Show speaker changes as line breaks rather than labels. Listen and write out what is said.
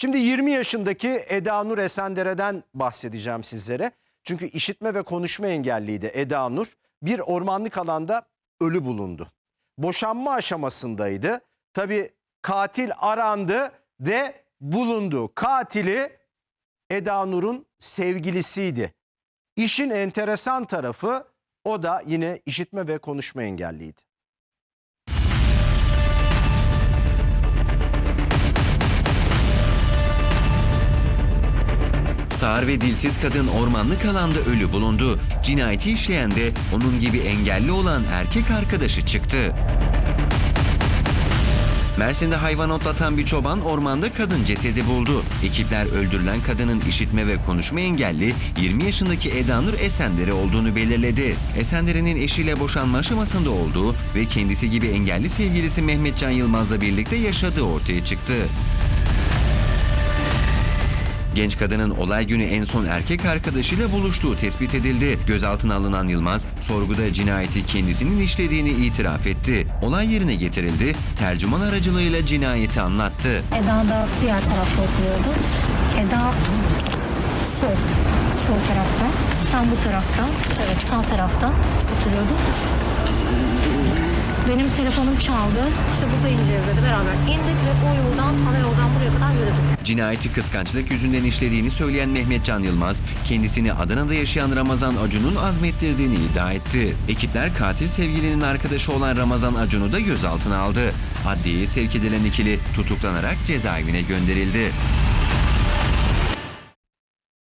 Şimdi 20 yaşındaki Eda Nur Esendere'den bahsedeceğim sizlere. Çünkü işitme ve konuşma engelliydi Eda Nur. Bir ormanlık alanda ölü bulundu. Boşanma aşamasındaydı. Tabii katil arandı ve bulundu. Katili Eda Nur'un sevgilisiydi. İşin enteresan tarafı o da yine işitme ve konuşma engelliydi.
Sağır ve dilsiz kadın ormanlık alanda ölü bulundu. Cinayeti işleyen de onun gibi engelli olan erkek arkadaşı çıktı. Mersin'de hayvan otlatan bir çoban ormanda kadın cesedi buldu. Ekipler öldürülen kadının işitme ve konuşma engelli 20 yaşındaki Eda Nur Esendere olduğunu belirledi. Esendere'nin eşiyle boşanma aşamasında olduğu ve kendisi gibi engelli sevgilisi Mehmet Can Yılmaz'la birlikte yaşadığı ortaya çıktı. Genç kadının olay günü en son erkek arkadaşıyla buluştuğu tespit edildi. Gözaltına alınan Yılmaz, sorguda cinayeti kendisinin işlediğini itiraf etti. Olay yerine getirildi, tercüman aracılığıyla cinayeti anlattı.
Eda da diğer tarafta oturuyordu. Eda sol, sol tarafta. Sen bu tarafta, evet sağ tarafta oturuyordun. Benim telefonum çaldı. İşte burada ineceğiz dedi beraber. İndik ve o
Cinayeti kıskançlık yüzünden işlediğini söyleyen Mehmet Can Yılmaz, kendisini Adana'da yaşayan Ramazan Acun'un azmettirdiğini iddia etti. Ekipler katil sevgilinin arkadaşı olan Ramazan Acun'u da gözaltına aldı. Adliyeye sevk edilen ikili tutuklanarak cezaevine gönderildi.